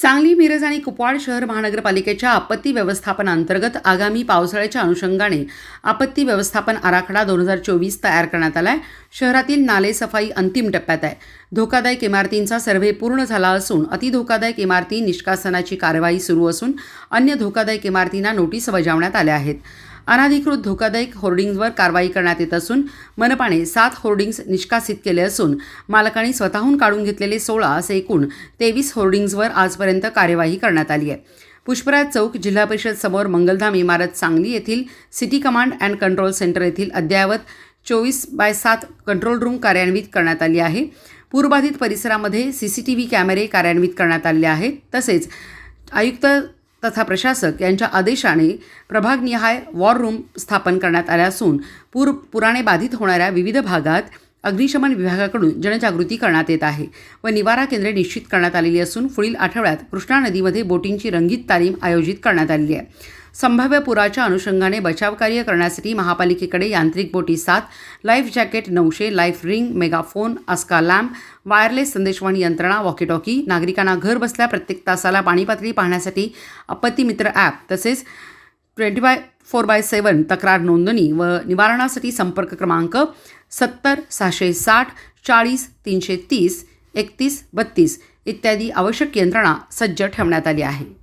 सांगली मिरज आणि कुपवाड शहर महानगरपालिकेच्या आपत्ती व्यवस्थापनाअंतर्गत आगामी पावसाळ्याच्या अनुषंगाने आपत्ती व्यवस्थापन आराखडा दोन हजार चोवीस तयार करण्यात आला आहे शहरातील नाले सफाई अंतिम टप्प्यात आहे. धोकादायक इमारतींचा सर्व्हे पूर्ण झाला असून अतिधोकादायक इमारती निष्कासनाची कारवाई सुरू असून अन्य धोकादायक इमारतींना नोटीस बजावण्यात आल्या आहेत. अनाधिकृत धोकादायक होर्डिंग्जवर कारवाई करण्यात येत असून मनपाने सात होर्डिंग्ज निष्कासित केले असून मालकांनी स्वतःहून काढून घेतलेले सोळा असे एकूण तेवीस होर्डिंग्जवर आजपर्यंत कार्यवाही करण्यात आली आहे. पुष्पराज चौक जिल्हा परिषद समोर मंगलधाम इमारत सांगली येथील city command and control centre येथील अद्ययावत चोवीस बाय सात कंट्रोल रूम कार्यान्वित करण्यात आली आहे. पूरबाधित परिसरामध्ये सी सी टी व्ही कॅमेरे कार्यान्वित करण्यात आले आहेत. तसेच आयुक्त तथा प्रशासक यांच्या आदेशाने प्रभागनिहाय वॉर रूम स्थापन करण्यात आल्या असून पूर पुराने बाधित होणाऱ्या विविध भागात अग्निशमन विभागाकडून जनजागृती करण्यात येत आहे व निवारा केंद्रे निश्चित करण्यात आलेली असून पुढील आठवड्यात कृष्णा नदीमध्ये बोटिंगची रंगीत तालीम आयोजित करण्यात आलेली आहे. संभाव्य पुराच्या अनुषंगाने बचावकार्य करण्यासाठी महापालिकेकडे यांत्रिक बोटी सात लाईफ जॅकेट नऊशे लाईफ रिंग मेगाफोन अस्का लॅम्प वायरलेस संदेशवाणी यंत्रणा वॉकीटॉकी नागरिकांना घर बसल्या प्रत्येक तासाला पाणीपातळी पाहण्यासाठी आपत्ती मित्र ॲप तसेच twenty by four by seven तक्रार नोंदणी व निवारणासाठी संपर्क क्रमांक सत्तर सहाशे साठ चाळीस तीनशे तीस एकतीस बत्तीस इत्यादी आवश्यक यंत्रणा सज्ज ठेवण्यात आली आहे.